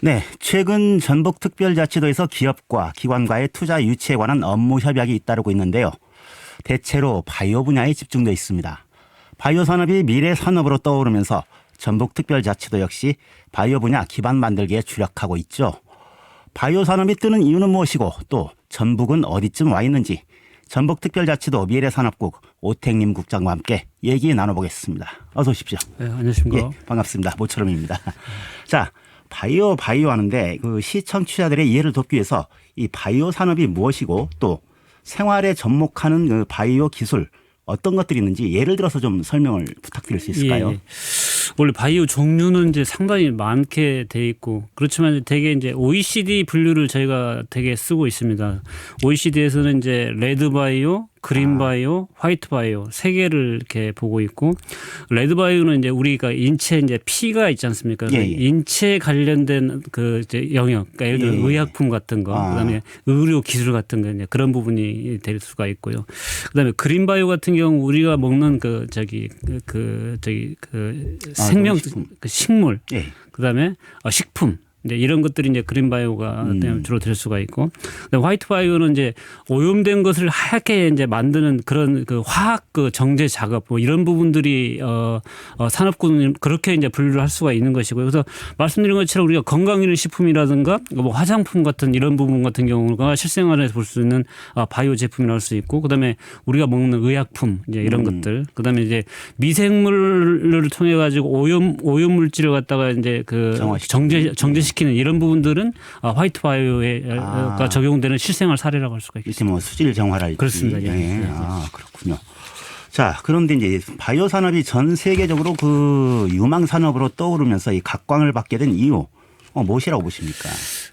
네, 최근 전북특별자치도에서 기업과 기관과의 투자 유치에 관한 업무 협약이 잇따르고 있는데요. 대체로 바이오 분야에 집중돼 있습니다. 바이오 산업이 미래 산업으로 떠오르면서 전북특별자치도 역시 바이오 분야 기반 만들기에 주력하고 있죠. 바이오 산업이 뜨는 이유는 무엇이고 또 전북은 어디쯤 와 있는지 전북특별자치도 미래산업국 오택님 국장과 함께 얘기 나눠보겠습니다. 어서 오십시오. 네, 안녕하십니까. 예, 반갑습니다. 모처럼입니다. 자, 바이오 바이오 하는데 그 시청 취자들의 이해를 돕기 위해서 이 바이오 산업이 무엇이고 또 생활에 접목하는 그 바이오 기술 어떤 것들이 있는지 예를 들어서 좀 설명을 부탁드릴 수 있을까요? 예, 예. 원래 바이오 종류는 이제 상당히 많게 돼 있고 그렇지만 되게 이제 OECD 분류를 저희가 되게 쓰고 있습니다. OECD에서는 이제 레드 바이오, 그린 아. 바이오, 화이트 바이오 세 개를 이렇게 보고 있고 레드 바이오는 이제 우리가 인체 이제 피가 있지 않습니까? 예, 예. 인체 관련된 그 이제 영역, 그러니까 예를 들어 예, 예. 의약품 같은 거, 아. 그다음에 의료 기술 같은 거 이제 그런 부분이 될 수가 있고요. 그다음에 그린 바이오 같은 경우 우리가 먹는 그 저기 그, 그 저기 그 아, 생명 식품. 그 식물 예. 그다음에 어, 식품 이제 이런 것들이 이제 그린 바이오가 음. 주로 될 수가 있고 그다음에 화이트 바이오는 이제 오염된 것을 하얗게 이제 만드는 그런 그 화학 그 정제 작업 뭐 이런 부분들이 어, 어 산업군 그렇게 이제 분류를 할 수가 있는 것이고요. 그래서 말씀드린 것처럼 우리가 건강기능 식품이라든가 뭐 화장품 같은 이런 부분 같은 경우가 실생활에서 볼 수 있는 아, 바이오 제품이라 할수 있고 그다음에 우리가 먹는 의약품 이제 이런 음. 것들 그다음에 이제 미생물을 통해 가지고 오염 오염 물질을 갖다가 이제 그 정화시키는. 정제 정제시키는 이런 부분들은 아, 화이트 바이오에 아. 가 적용되는 실생활 사례라고 할 수가 있겠습니다. 뭐 수질 정화랄지. 그렇습니다. 예. 예. 예. 아, 그렇군요. 자, 그런데 이제 바이오 산업이 전 세계적으로 그 유망 산업으로 떠오르면서 이 각광을 받게 된 이유 어, 무엇이라고 보십니까?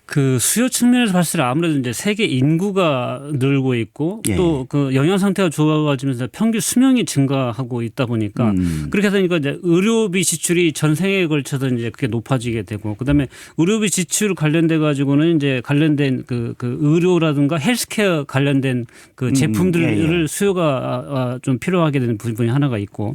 그 수요 측면에서 봤을 때 아무래도 이제 세계 인구가 늘고 있고 예. 또그 영양 상태가 좋아지면서 평균 수명이 증가하고 있다 보니까 음. 그렇게 되니까 이제 의료비 지출이 전 생애에 걸쳐서 이제 그게 높아지게 되고 그다음에 의료비 지출 관련돼 가지고는 이제 관련된 그, 그 의료라든가 헬스케어 관련된 그 음, 제품들을 예, 예. 수요가 아, 아, 좀 필요하게 되는 부분이 하나가 있고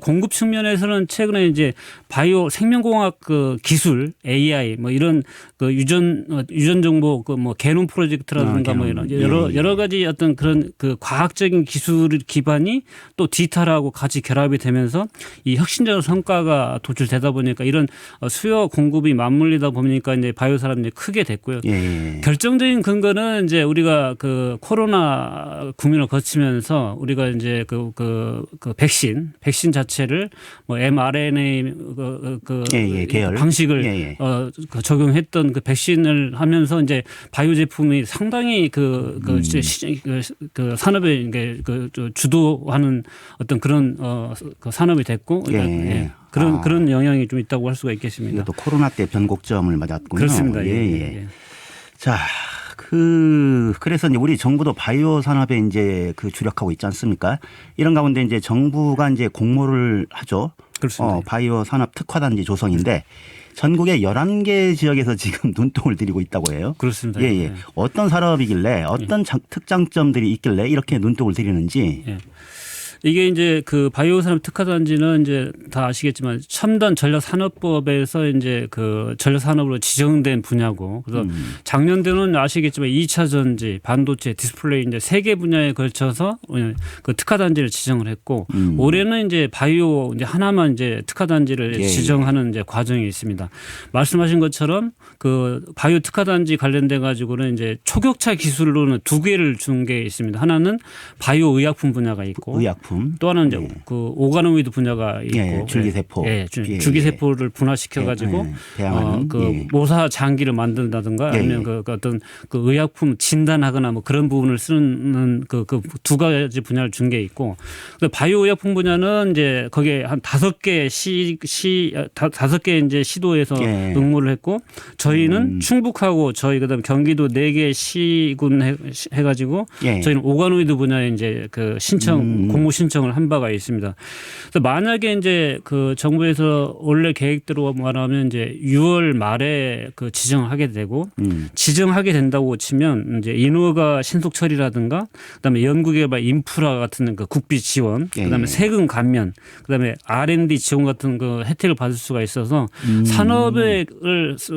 공급 측면에서는 최근에 이제 바이오 생명공학 그 기술 AI 뭐 이런 그 유전 어, 유전 정보 그 뭐 개놈 프로젝트라든가 아, 뭐. 이런 여러 예, 예. 여러 가지 어떤 그런 그 과학적인 기술 기반이 또 디지털하고 같이 결합이 되면서 이 혁신적인 성과가 도출되다 보니까 이런 어, 수요 공급이 맞물리다 보니까 이제 바이오 산업이 크게 됐고요. 예. 결정적인 근거는 이제 우리가 그 코로나 국면을 거치면서 우리가 이제 그, 그, 그 백신, 백신 자체를 뭐 mRNA 그, 그 예, 예, 계열. 방식을 예, 예. 어, 그 적용했던 그 백신을 하면서 이제 바이오 제품이 상당히 그, 그, 음. 시, 그, 그 산업에 이게 그 저- 주도하는 어떤 그런 어, 그 산업이 됐고 예. 그런 아. 그런 영향이 좀 있다고 할 수가 있겠습니다. 이것도 코로나 때 변곡점을 맞았군요. 그렇습니다. 예, 예, 예. 예. 자, 그 그래서 이제 우리 정부도 바이오 산업에 이제 그 주력하고 있지 않습니까? 이런 가운데 이제 정부가 이제 공모를 하죠. 그렇습니다. 어, 바이오 산업 특화단지 조성인데 전국의 11개 지역에서 지금 눈독을 들이고 있다고 해요. 그렇습니다. 예, 예. 어떤 산업이길래 어떤 장- 특장점들이 있길래 이렇게 눈독을 들이는지. 예. 이게 이제 그 바이오 산업 특화 단지는 이제 다 아시겠지만 첨단 전략 산업법에서 이제 그 전략 산업으로 지정된 분야고 그래서 음. 작년도는 아시겠지만 2차 전지, 반도체, 디스플레이 이제 세 개 분야에 걸쳐서 그 특화 단지를 지정을 했고 음. 올해는 이제 바이오 이제 하나만 이제 특화 단지를 예, 지정하는 이제 과정이 있습니다. 말씀하신 것처럼 그 바이오 특화 단지 관련돼 가지고는 이제 초격차 기술로는 두 개를 준 게 있습니다. 하나는 바이오 의약품 분야가 있고 의약품. 또 하나는 이제 예. 그 오가노이드 분야가 있고 예, 줄기세포. 예, 줄- 예, 줄기세포를 분화시켜 가지고 예, 예, 어, 그 예. 모사 장기를 만든다든가 예, 아니면 예. 그, 그 어떤 그 의약품 진단하거나 뭐 그런 부분을 쓰는 그 그 두 가지 분야를 준 게 있고 그 바이오 의약품 분야는 이제 거기에 한 다섯 개 시 시 다섯 개 이제 시도에서 예. 응모를 했고 저희는 음. 충북하고 저희 그다음 경기도 네 개 시군 해, 해 가지고 예. 저희는 오가노이드 분야에 이제 그 신청 음. 공모 신 청을 한 바가 있습니다. 그래서 만약에 이제 그 정부에서 원래 계획대로 말하면 이제 6월 말에 그 지정을 하게 되고 음. 지정하게 된다고 치면 이제 인허가 신속 처리라든가 그다음에 연구개발 인프라 같은 그 국비 지원 예, 그다음에 예. 세금 감면 그다음에 R&D 지원 같은 그 혜택을 받을 수가 있어서 음. 산업을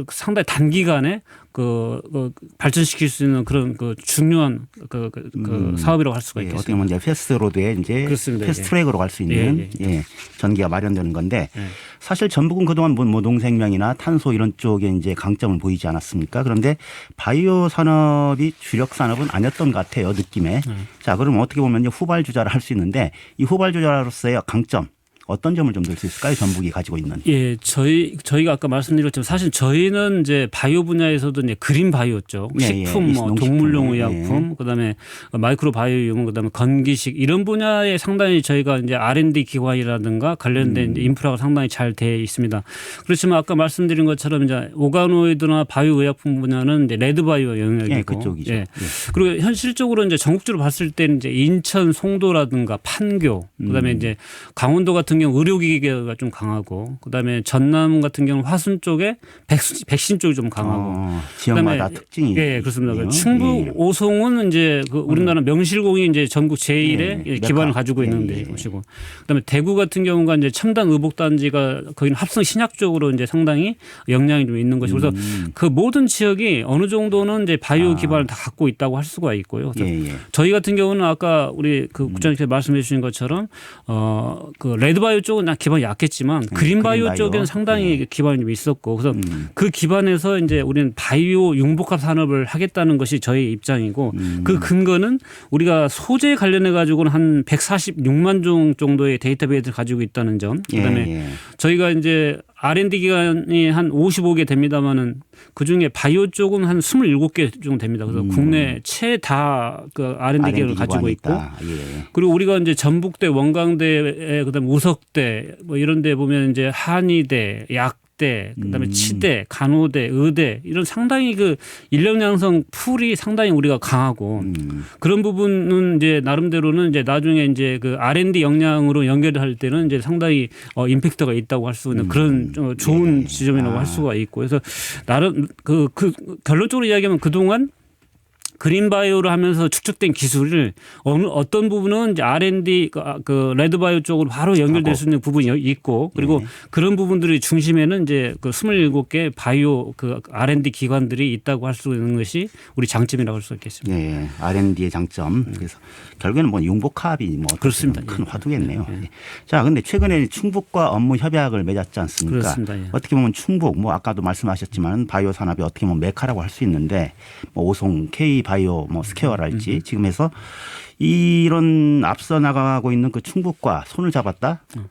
상당히 단기간에 그, 그 발전시킬 수 있는 그런 그 중요한 그, 그, 그 사업이라고 할 수가 예, 어떻게 있겠습니다. 보면 이제 패스트로드에 이제 그렇습니다. 패스트 예. 트랙으로 갈 수 있는 예, 예, 전기가 마련되는 건데 예. 사실 전북은 그동안 뭐, 뭐 농생명이나 탄소 이런 쪽에 이제 강점을 보이지 않았습니까? 그런데 바이오 산업이 주력 산업은 아니었던 것 같아요 느낌에. 네. 자 그러면 어떻게 보면 이제 후발 주자를 할 수 있는데 이 후발 주자로서의 강점 어떤 점을 좀 들 수 있을까요? 전북이 가지고 있는. 예, 저희 저희가 아까 것처럼 사실 저희는 이제 바이오 분야에서도 이제 그린 바이오죠. 예, 예. 식품, 뭐 농식품, 동물용 예. 의약품, 그다음에 마이크로 바이오용, 그다음에 건기식 이런 분야에 상당히 저희가 이제 R&D 기관이라든가 관련된 음. 인프라가 상당히 잘 돼 있습니다. 그렇지만 아까 말씀드린 것처럼 이제 오가노이드나 바이오 의약품 분야는 이제 레드 바이오 영역이고, 예, 그쪽이죠. 예. 그리고 현실적으로 이제 전국적으로 봤을 때는 이제 인천 송도라든가 판교, 그다음에 음. 이제 강원도 같은 경우 의료기계가 좀 강하고, 그다음에 전남 같은 경우 화순 쪽에 백신, 백신 쪽이 좀 강하고. 어, 지역마다 그다음에 특징이. 예, 그렇습니다. 충북 예. 오송은 이제 그 우리나라 명실공히 이제 전국 제1의 예, 기반을. 가지고 있는 예, 예. 곳이고, 그다음에 대구 같은 경우가 이제 첨단 의복단지가 거기는 합성 신약 쪽으로 이제 상당히 역량이 좀 있는 것이고, 그래서 음. 그 모든 지역이 어느 정도는 이제 바이오 아. 기반을 다 갖고 있다고 할 수가 있고요. 예, 예. 저희 같은 경우는 아까 우리 음. 그 국장님께서 말씀해 주신 것처럼 어그 레드 바이오 쪽은 나 기반이 약했지만 그린바이오 그린바이오. 쪽에는 상당히 기반이 좀 있었고 그래서 음. 그 기반에서 이제 우리는 바이오 융복합 산업을 하겠다는 것이 저희 입장이고 음. 그 근거는 우리가 소재 관련해 가지고는 한 146만 종 정도의 데이터베이스를 가지고 있다는 점 그다음에 예, 예. 저희가 이제 R&D 기간이 한 55개 됩니다만은 그 중에 바이오 쪽은 한 27개 정도 됩니다. 그래서 음. 국내 최다 그 R&D R&D 가지고 있고 있다. 예. 그리고 우리가 이제 전북대, 원광대, 그다음에 우석대 뭐 이런 데 보면 이제 한의대, 약 대, 그다음에 음. 치대, 간호대, 의대 이런 상당히 그 인력 양성 풀이 상당히 우리가 강하고 음. 그런 부분은 이제 나름대로는 이제 나중에 이제 그 R&D 역량으로 연결할 때는 이제 상당히 어 임팩트가 있다고 할 수 있는 그런 어, 좋은 예. 지점이라고 아. 할 수가 있고 그래서 나름 그, 그 결론적으로 이야기하면 그동안 그린바이오를 하면서 축적된 기술을 어느 어떤 부분은 이제 R&D 그, 아, 그 레드바이오 쪽으로 바로 연결될. 수 있는 부분이 여- 있고 그리고 네. 그런 부분들이 중심에는 이제 그 27개 바이오 그 R&D 기관들이 있다고 할 수 있는 것이 우리 장점이라고 할 수 있겠습니다. 예, R&D의 장점. 그래서 결국에는 뭐 융복합이 뭐 음. 그렇습니다. 큰 예. 화두겠네요. 예. 자, 근데 최근에 충북과 업무 협약을 맺었지 않습니까? 그렇습니다. 예. 어떻게 보면 충북, 뭐 아까도 말씀하셨지만 바이오 산업이 어떻게 보면 메카라고 할 수 있는데 뭐 오송, K 바이오, 뭐 음, 스퀘어랄지 지금 해서 이런 앞서 나가고 있는 그 충북과 손을 잡았다. 음.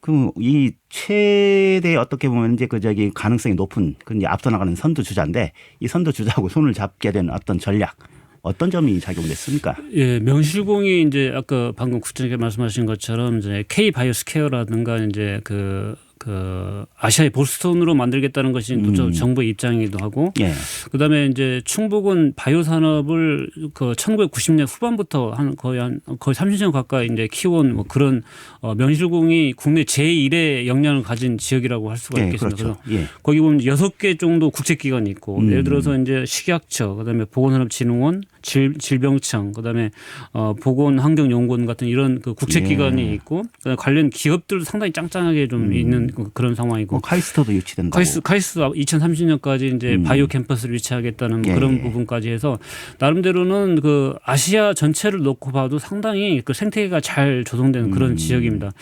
그럼 이 최대 어떻게 보면 이제 그 저기 가능성이 높은 그 이제 앞서 나가는 선두 주자인데 이 선두 주자하고 손을 잡게 된 어떤 전략 어떤 점이 작용됐습니까? 예, 명실공히 이제 아까 방금 국장님께 말씀하신 것처럼 이제 K 바이오스케어라든가 이제 그, 그 아시아의 보스턴으로 만들겠다는 것이 또 저- 음. 정부의 입장이기도 하고 예. 그다음에 이제 충북은 바이오 산업을 그 1990년 후반부터 한 거의 한 거의 30년 가까이 이제 키워온 뭐 그런 어 명실공히 국내 제1의 역량을 가진 지역이라고 할 수가 예, 있겠습니다. 그렇죠. 그래서 예. 거기 보면 여섯 개 정도 국제기관이 있고 음. 예를 들어서 이제 식약처 그다음에 보건산업진흥원 질, 질병청 그다음에 어 보건환경연구원 같은 이런 그 국제기관이 예. 있고 그다음에 관련 기업들도 상당히 짱짱하게 좀 음. 있는 그- 그런 상황이고 뭐 카이스트도 유치된다고. 카이스 카이스 2030년까지 이제 음. 바이오 캠퍼스를 유치하겠다는 예, 그런 예. 부분까지 해서 나름대로는 그 아시아 전체를 놓고 봐도 상당히 그 생태계가 잘 조성되는 그런 음. 지역입니다.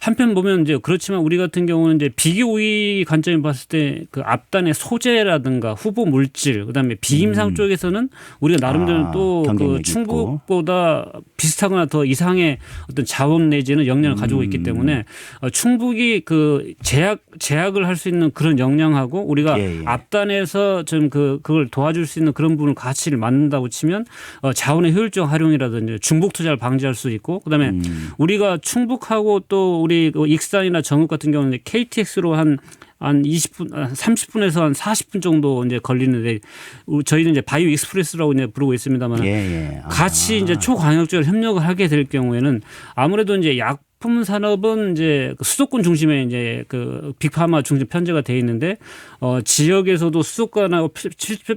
한편 보면 이제 그렇지만 우리 같은 경우는 이제 비기오이 관점에 봤을 때 그 앞단의 소재라든가 후보 물질 그다음에 비임상 쪽에서는 우리가 나름대로 음. 아, 또 경쟁력이 그 있고. 충북보다 비슷하거나 더 이상의 어떤 자원 내지는 역량을 가지고 있기 음. 때문에 어, 충북이 그 제약 제약을 할 수 있는 그런 역량하고 우리가 예, 예. 앞단에서 좀 그 그걸 도와줄 수 있는 그런 부분 가치를 만든다고 치면 어, 자원의 효율적 활용이라든지 중복 투자를 방지할 수 있고 그다음에 음. 우리가 충북하고 또 우리 그 익산이나 정읍 같은 경우는 KTX로 한 한 20분, 한 30분에서 한 40분 정도 이제 걸리는데 우- 저희는 이제 바이오 익스프레스라고 이제 부르고 있습니다만 예, 예. 아. 같이 이제 초광역적으로 협력을 하게 될 경우에는 아무래도 이제 약품 산업은 이제 그 수도권 중심에 이제 그 빅파마 중심 편제가 돼 있는데 어 지역에서도 수도권하고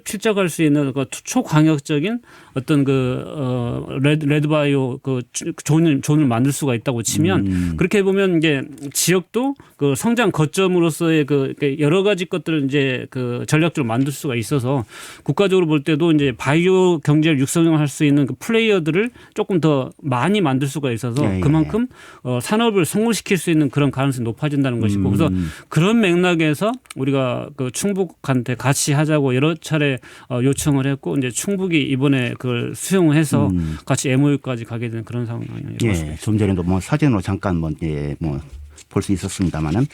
필적할 수 있는 그 초광역적인 어떤 그 어 레드 레드바이오 그 존을 존을 만들 수가 있다고 치면 음. 그렇게 보면 이게 지역도 그 성장 거점으로서의 그 여러 가지 것들을 이제 그 전략적으로 만들 수가 있어서 국가적으로 볼 때도 이제 바이오 경제를 육성할 수 있는 그 플레이어들을 조금 더 많이 만들 수가 있어서 예, 예. 그만큼 어 산업을 성공시킬 수 있는 그런 가능성이 높아진다는 것이고 그래서 음. 그런 맥락에서 우리가 그 충북한테 같이 하자고 여러 차례 어 요청을 했고 이제 충북이 이번에 그걸 수용해서 음. 같이 MOU까지 가게 된 그런 상황이에요. 예, 좀 전에도 뭐 사진으로 잠깐 뭐, 예, 뭐, 볼 수 있었습니다만은.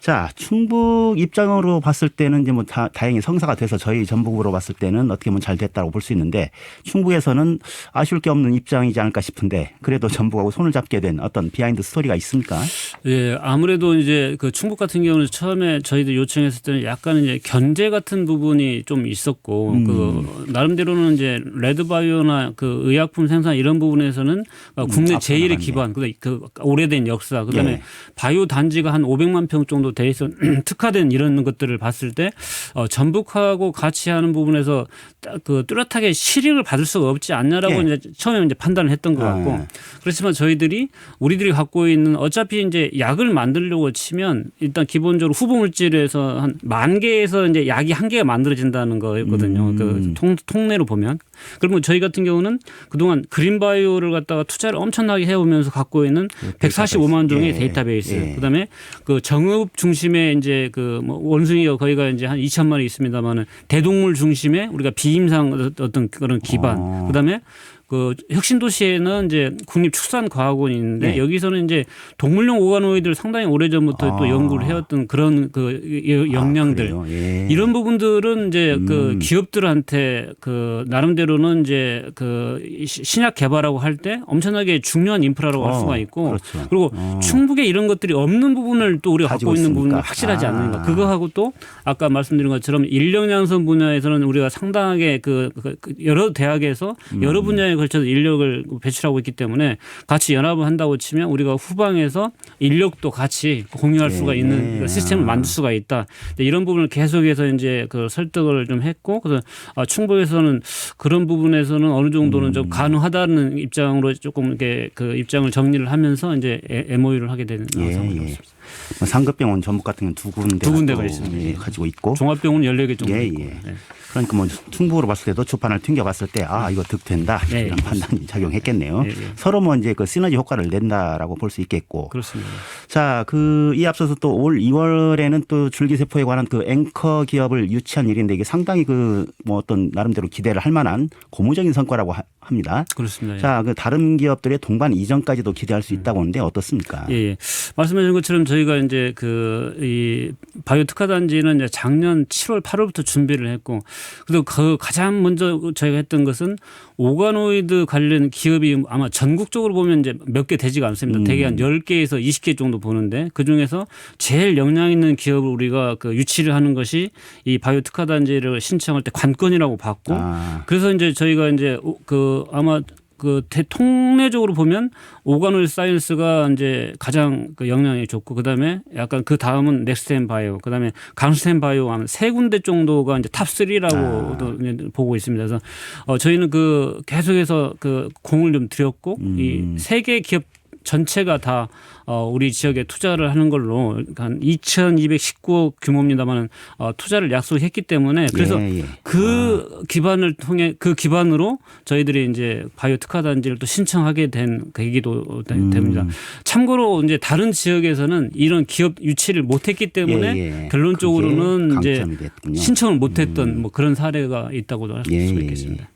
자, 충북 입장으로 봤을 때는 이제 뭐 다, 다행히 성사가 돼서 저희 전북으로 봤을 때는 어떻게 보면 잘 됐다고 볼 수 있는데 충북에서는 아쉬울 게 없는 입장이지 않을까 싶은데 그래도 전북하고 손을 잡게 된 어떤 비하인드 스토리가 있습니까? 예, 아무래도 이제 그 충북 같은 경우는 처음에 저희들 요청했을 때는 약간 이제 견제 같은 부분이 좀 있었고 음. 그 나름대로는 이제 레드바이오나 그 의약품 생산 이런 부분에서는 어, 국내 음, 제일의. 기반 그, 그 오래된 역사 그다음에 예. 바이오 단지가 한 500만 평 정도 돼 있어 특화된 이런 것들을 봤을 때 어, 전북하고 같이 하는 부분에서 딱그 뚜렷하게 실익을 받을 수가 없지 않냐라고 예. 이제 처음에 이제 판단을 했던 것 같고 아. 그렇지만 저희들이 우리들이 갖고 있는 어차피 이제 약을 만들려고 치면 일단 기본적으로 후보 물질에서 한 만 개에서 이제 약이 한 개가 만들어진다는 거였거든요. 음. 그 통, 통내로 보면. 그러면 저희 같은 경우는 그동안 그린바이오를 갖다가 투자를 엄청나게 해오면서 갖고 있는 145만 종의 예. 데이터베이스. 예. 그다음에 그 정읍 중심에 이제 그 뭐 원숭이가 거기가 이제 한 2천 마리 있습니다만은 대동물 중심에 우리가 비임상 어떤 그런 기반. 어. 그다음에 그 혁신도시에는 이제 국립축산과학원이 있는데 네. 여기서는 이제 동물용 오가노이드를 상당히 오래 전부터 또 아. 연구를 해왔던 그런 그 여- 역량들 아? 예. 이런 부분들은 이제 그 음. 기업들한테 그 나름대로는 이제 그 시- 신약 개발하고 할 때 엄청나게 중요한 인프라라고 할 어, 수가 있고 그렇죠. 그리고 어. 충북에 이런 것들이 없는 부분을 또 우리가 갖고 있는 부분은. 확실하지 아. 않는가. 그거하고 또 아까 말씀드린 것처럼 인력 양성 분야에서는 우리가 상당하게 그, 그- 그 여러 대학에서 음. 여러 분야에 걸쳐서 인력을 배출하고 있기 때문에 같이 연합을 한다고 치면 우리가 후방에서 인력도 같이 공유할 예, 수가 있는 예. 그 시스템을 아. 만들 수가 있다. 이런 부분을 계속해서 이제 그 설득을 좀 했고 그래서 아, 충북에서는 그런 부분에서는 어느 정도는 음. 좀 가능하다는 입장으로 조금 이렇게 그 입장을 정리를 하면서 이제 MOU를 하게 되는 예, 상황이었습니다. 예. 뭐 상급병원 전북 같은 경우는 두 군데 두 군데가 있습니다. 예, 가지고 있고 종합병원 14개 정도 예, 있고. 예. 네. 그러니까 뭐 충북으로 봤을 때도 주판을 튕겨봤을 때 아 이거 득된다 네, 이런 판단이 작용했겠네요. 예, 예. 서로 뭐 이제 그 시너지 효과를 낸다라고 볼 수 있겠고. 그렇습니다. 자, 그 이 앞서서 또 올 2월에는 또 줄기세포에 관한 그 앵커 기업을 유치한 일인데 이게 상당히 그 뭐 어떤 나름대로 기대를 할 만한 고무적인 성과라고 하- 합니다. 그렇습니다. 예. 자, 그 다른 기업들의 동반 이전까지도 기대할 수 있다고 하는데 어떻습니까? 예, 예. 말씀하신 것처럼 저희가 이제 그 이 바이오 특화 단지는 이제 작년 7월 8월부터 준비를 했고 그래서 그 가장 먼저 저희가 했던 것은 오가노이드 관련 기업이 아마 전국적으로 보면 이제 몇 개 되지가 않습니다. 음. 대개 한 10개에서 20개 정도 보는데 그중에서 제일 역량 있는 기업을 우리가 그 유치를 하는 것이 이 바이오 특화 단지를 신청할 때 관건이라고 봤고 아, 그래서 이제 저희가 이제 오- 그 아마 그 대통례적으로 보면 오가노일 사이언스가 이제 가장 그 영향이 좋고 그다음에 약간 그 다음은 넥스텐 바이오 그다음에 강스텐 바이오 하면 세 군데 정도가 이제 탑 3라고도 이제 보고 있습니다. 그래서 어 저희는 그 계속해서 그 공을 좀 들였고 음. 이세 개 기업 전체가 다 어, 우리 지역에 투자를 하는 걸로 한 2,219억 규모입니다만은 어, 투자를 약속했기 때문에 그래서 예, 예. 그 기반을 통해 그 기반으로 저희들이 이제 바이오 특화 단지를 또 신청하게 된 계기도 되- 음. 됩니다. 참고로 이제 다른 지역에서는 이런 기업 유치를 못했기 때문에 예, 예. 결론적으로는 이제 됐군요. 신청을 못했던 뭐 그런 사례가 있다고도 할수 예, 예, 있겠습니다.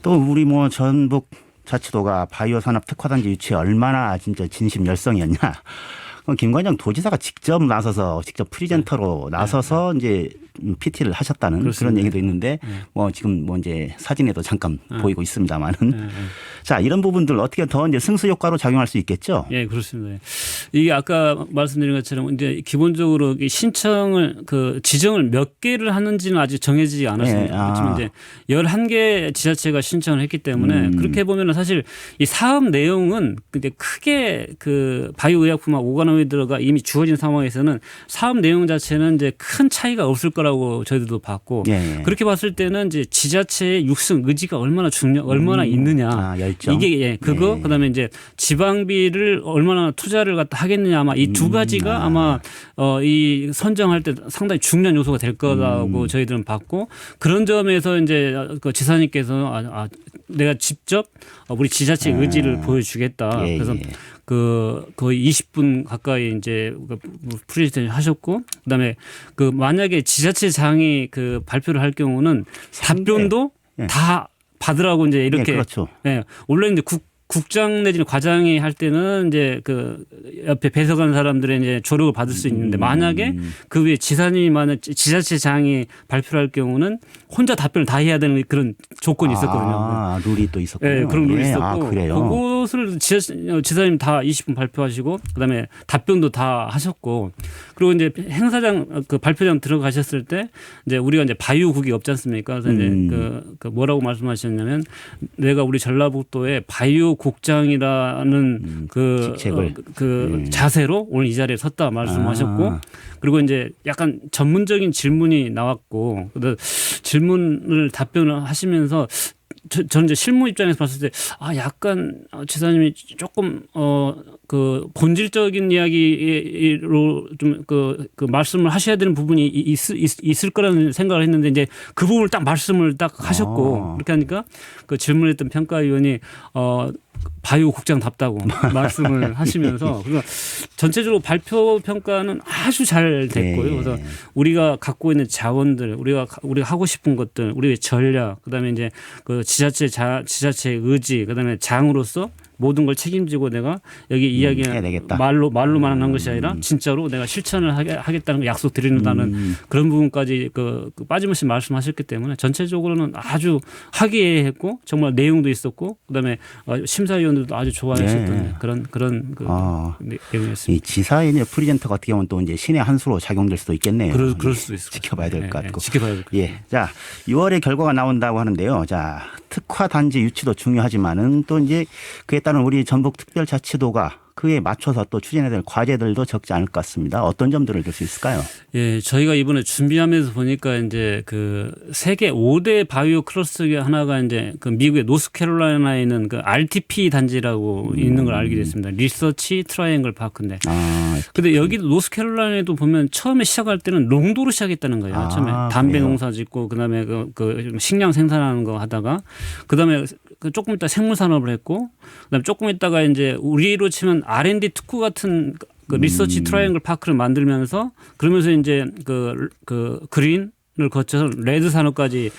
또 우리 뭐 전북 자치도가 바이오 산업 특화단지 유치에 얼마나 진짜 진심 열성이었냐. 그럼 김관장 도지사가 직접 나서서 직접 네. 프리젠터로 나서서 이제 PT를 하셨다는 그런 그렇습니다. 얘기도 있는데 네. 뭐 지금 뭐 이제 사진에도 잠깐 보이고 있습니다만은 예, 예. 자 이런 부분들 어떻게 더 이제 승수 효과로 작용할 수 있겠죠. 예, 그렇습니다. 이게 아까 말씀드린 것처럼 이제 기본적으로 이 신청을 그 지정을 몇 개를 하는지는 아직 정해지지 않았습니다. 예, 아. 그렇지만 이제 11개 지자체가 신청을 했기 때문에 음. 그렇게 보면은 사실 이 사업 내용은 근데 크게 그 바이오의약품과 오가노이드가 이미 주어진 상황에서는 사업 내용 자체는 이제 큰 차이가 없을 거라고 저희들도 봤고 예, 예. 그렇게 봤을 때는 이제 지자체의 육성 의지가 얼마나 중요 얼마나 있느냐 아, 열정. 이게 예 그거 예. 그다음에 이제 지방비를 얼마나 투자를 갖다 하겠느냐 아마 이 두 가지가 아. 아마 어 이 선정할 때 상당히 중요한 요소가 될 거라고 음. 저희들은 봤고 그런 점에서 이제 그 지사님께서 아, 아 내가 직접 어, 우리 지자체 의 의지를 보여주겠다 아. 예, 그래서 예. 그 거의 20분 가까이 이제 그 프레젠테이션 하셨고 그다음에 그 만약에 지자체장이 그 발표를 할 경우는 답변도 예. 다 받으라고 이제 이렇게 예, 그렇죠. 예, 원래 이제 국 국장 내지는 과장이 할 때는 이제 그 옆에 배석한 사람들의 이제 조력을 받을 수 있는데 만약에 음. 그 위에 지사님이 만약 지자체장이 발표를 할 경우는 혼자 답변을 다 해야 되는 그런 조건이 있었거든요. 아, 룰이 또 있었군요. 예, 그런 룰이 예, 있었고 아, 그래요. 그것을 지사, 지사님 다 20분 발표하시고 그다음에 답변도 다 하셨고 그리고 이제 행사장 그 발표장 들어가셨을 때 이제 우리가 이제 바이오국이 없지 않습니까? 그래서 음. 이제 그, 그 뭐라고 말씀하셨냐면 내가 우리 전라북도에 바이 오 국장이라는 그, 음, 직책을. 어, 그 음. 자세로 오늘 이 자리에 섰다 말씀하셨고 아. 그리고 이제 약간 전문적인 질문이 나왔고 질문을 답변을 하시면서 저, 저는 이제 실무 입장에서 봤을 때 아 약간 어, 지사님이 조금 어 그 본질적인 이야기로 좀그 그 말씀을 하셔야 되는 부분이 이- 있, 있, 있 을 거라는 생각을 했는데 이제 그 부분을 딱 말씀을 딱 하셨고 아. 그렇게 하니까 그 질문했던 평가위원이 어 바이오 국장답다고 말씀을 하시면서 그래서 전체적으로 발표 평가는 아주 잘 됐고요. 네. 그래서 우리가 갖고 있는 자원들, 우리가 가- 우리가 하고 싶은 것들, 우리의 전략, 그다음에 이제 그 지자체 자 지자체의 의지, 그다음에 장으로서 모든 걸 책임지고 내가 여기 해야 이야기 되겠다. 말로 말로만 한 것이 아니라 진짜로 내가 실천을 하겠다는 거 약속 드린다는 음. 그런 부분까지 그, 그 빠짐없이 말씀하셨기 때문에 전체적으로는 아주 화기애애했고 정말 내용도 있었고 그다음에 어, 심사위원들도 아주 좋아하셨던 네. 그런 그런 그 아. 내- 내용이었습니다. 이 지사의 이제 프리젠터가 어떻게 보면 또 이제 신의 한 수로 작용될 수도 있겠네요. 그럴, 그럴 예, 수도 있을 것 지켜봐야 될 같아요. 것 예, 예, 같고. 지켜봐야 될 것 같아요. 예. 자, 6월에 결과가 나온다고 하는데요. 자, 특화 단지 유치도 중요하지만은 또 이제 그에 따른 우리 전북 특별자치도가 그에 맞춰서 또 추진해야 될 과제들도 적지 않을 것 같습니다. 어떤 점들을 들 수 있을까요? 예, 저희가 이번에 준비하면서 보니까 이제 그 세계 5대 바이오 클러스터 하나가 이제 그 미국의 노스캐롤라이나에 있는 그 RTP 단지라고 있는 걸 알게 됐습니다. 리서치 트라이앵글 파크인데. 아, 근데 여기도 노스캐롤라이나에도 보면 처음에 시작할 때는 농도로 시작했다는 거예요. 아, 처음에 담배? 농사 짓고 그다음에 그, 그 식량 생산하는 거 하다가 그다음에 그 조금 있다 생물 산업을 했고 그다음에 조금 있다가 이제 우리로 치면 R&D 특구 같은 그 리서치 음. 트라이앵글 파크를 만들면서 그러면서 이제 그, 그 그린 을 거쳐서 레드 산업까지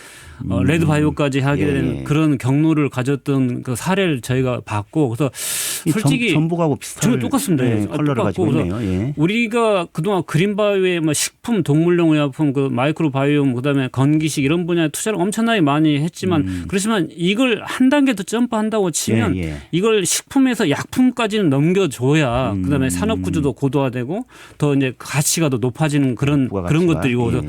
어, 레드 바이오까지 하게 음. 예, 된 예. 그런 경로를 가졌던 그 사례를 저희가 봤고 그래서 이 솔직히 전, 전북하고 비슷한 똑같습니다. 예, 예. 컬러를 가지고 있네요. 예. 우리가 그동안 그린 바이오의 뭐 식품, 동물용 의약품, 그 마이크로바이옴, 그다음에 건기식 이런 분야에 투자를 엄청나게 많이 했지만 그렇지만 이걸 한 단계 더 점프한다고 치면 음. 예, 예. 이걸 식품에서 약품까지는 넘겨줘야 음. 그다음에 산업 구조도 고도화되고 더 이제 가치가 더 높아지는 그런 그런. 것들이고 예, 예.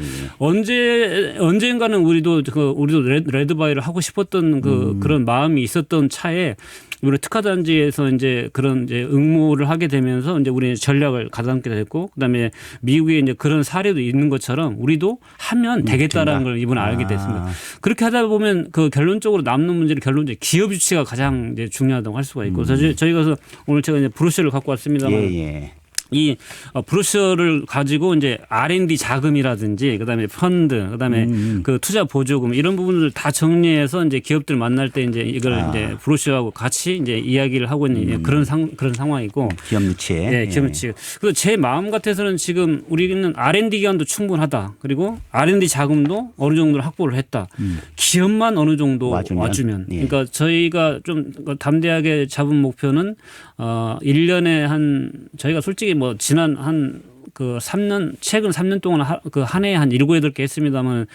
언제 언젠가는 우리도 그 우리도 레드, 레드바이를 하고 싶었던 그 음. 그런 마음이 있었던 차에 우리 특화단지에서 이제 그런 이제 응모를 하게 되면서 이제 우리 전략을 가담게 됐고 그다음에 미국에 이제 그런 사례도 있는 것처럼 우리도 하면 되겠다라는 걸 이번에 알게 아. 됐습니다. 그렇게 하다 보면 그 결론적으로 남는 문제는 결론적으로 기업 유치가 가장 이제 중요하다고 할 수가 있고 그래서 저희- 저희가 오늘 제가 이제 브로셔를 갖고 왔습니다만 예, 예. 이 어, 브로셔를 가지고 이제 R&D 자금이라든지 그다음에 펀드 그다음에 음. 그 투자 보조금 이런 부분을 다 정리해서 이제 기업들 만날 때 이제 이걸 아. 음. 이제 브로셔하고 같이 이제 이야기를 하고 있는 그런 상 그런 상황이고 기업 유치에. 네, 기업 유치. 그래서 제 마음 같아서는 지금 우리는 R&D 기간도 충분하다. 그리고 R&D 자금도 어느 정도 확보를 했다. 기업만 어느 정도 와주면. 와주면. 예. 그러니까 저희가 좀 담대하게 잡은 목표는 어 1년에 한 저희가 솔직히 뭐 지난 한 그 3년 최근 3년 동안 그한 해에 한 7, 8개 했습니다만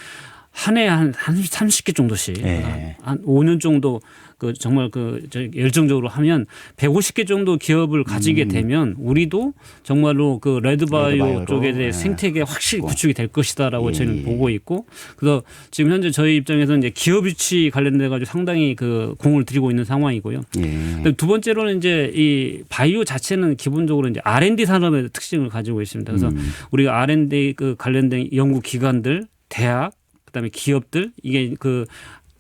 한 해에 한, 한 30개 정도씩 예. 한 5년 정도 그 정말 그저 열정적으로 하면 150개 정도 기업을 가지게 되면 우리도 정말로 그 레드바이오 레드바이오로, 쪽에 대해 예. 생태계 확실히 고. 구축이 될 것이다라고 예, 저는 예. 보고 있고 그래서 지금 현재 저희 입장에서 이제 기업 유치 관련돼 가지고 상당히 그 공을 들이고 있는 상황이고요. 예. 두 번째로는 이제 이 바이오 자체는 기본적으로 이제 R&D 산업의 특징을 가지고 있습니다. 그래서 음. 우리가 R&D 그 관련된 연구 기관들, 대학, 그다음에 기업들 이게 그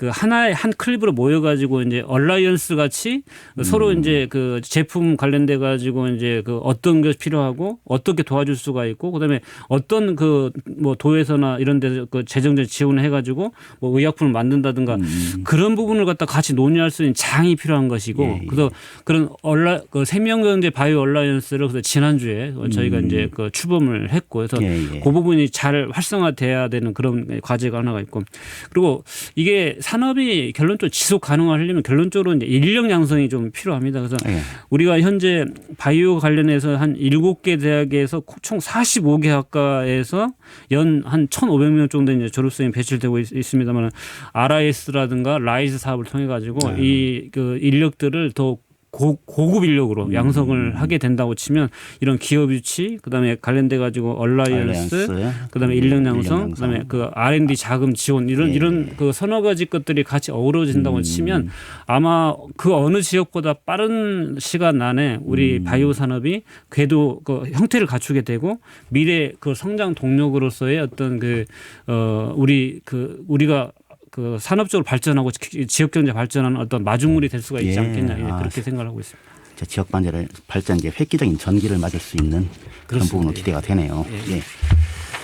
그 하나의 한 클립으로 모여가지고 이제 얼라이언스 같이 서로 이제 그 제품 관련돼 가지고 이제 그 어떤 것이 필요하고 어떻게 도와줄 수가 있고 그다음에 어떤 그 뭐 도에서나 이런 데서 그 재정적 지원을 해가지고 뭐 의약품을 만든다든가 그런 부분을 갖다 같이 논의할 수 있는 장이 필요한 것이고 예, 예. 그래서 그런 얼라 그 생명경제 바이오 얼라이언스를 그래서 지난주에 저희가 이제 그 추범을 했고 그래서 음. 예, 예. 그 부분이 잘 활성화돼야 되는 그런 과제가 하나가 있고 그리고 이게 산업이 결론적으로 지속 가능하려면 결론적으로 이제 인력 양성이 좀 필요합니다. 그래서 예. 우리가 현재 바이오 관련해서 한 7개 대학에서 총 45개 학과에서 연한 1,500명 정도 이제 졸업생이 배출되고 있, 있습니다만 RIS라든가 라이즈 사업을 통해 가지고 이 그 인력들을 더 고, 고급 인력으로 양성을 하게 된다고 치면 이런 기업 유치 그다음에 관련돼 가지고 얼라이언스 알라이언스, 그다음에 음, 인력 양성. 그다음에 그 R&D 자금 지원 이런 예. 이런 그 서너 가지 것들이 같이 어우러진다고 음. 치면 아마 그 어느 지역보다 빠른 시간 안에 우리 음. 바이오 산업이 궤도 그 형태를 갖추게 되고 미래 그 성장 동력으로서의 어떤 그 어 우리 그 우리가 그 산업적으로 발전하고 지- 지역 경제 발전하는 어떤 마중물이 될 수가 있지 예. 않겠냐 예, 아, 그렇게 생각을 하고 있습니다. 저 지역 반대를 발전 이제 획기적인 전기를 맞을 수 있는 그런. 부분으로 기대가 되네요. 예.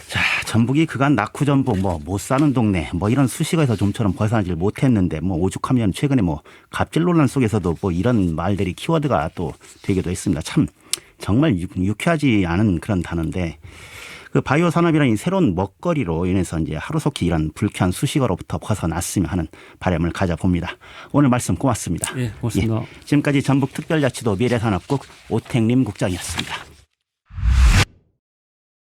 자, 전북이 그간 낙후 전북 뭐 못 사는 동네 뭐 이런 수식어에서 좀처럼 벗어나질 못했는데 뭐 오죽하면 최근에 뭐 갑질 논란 속에서도 뭐 이런 말들이 키워드가 또 되기도 했습니다. 참 정말 유- 유쾌하지 않은 그런 단어인데 그 바이오 산업이라는 이 새로운 먹거리로 인해서 이제 하루속히 이런 불쾌한 수식어로부터 벗어났으면 하는 바람을 가져봅니다. 오늘 말씀 고맙습니다. 예, 고맙습니다. 지금까지 전북특별자치도 미래산업국 오택림 국장이었습니다.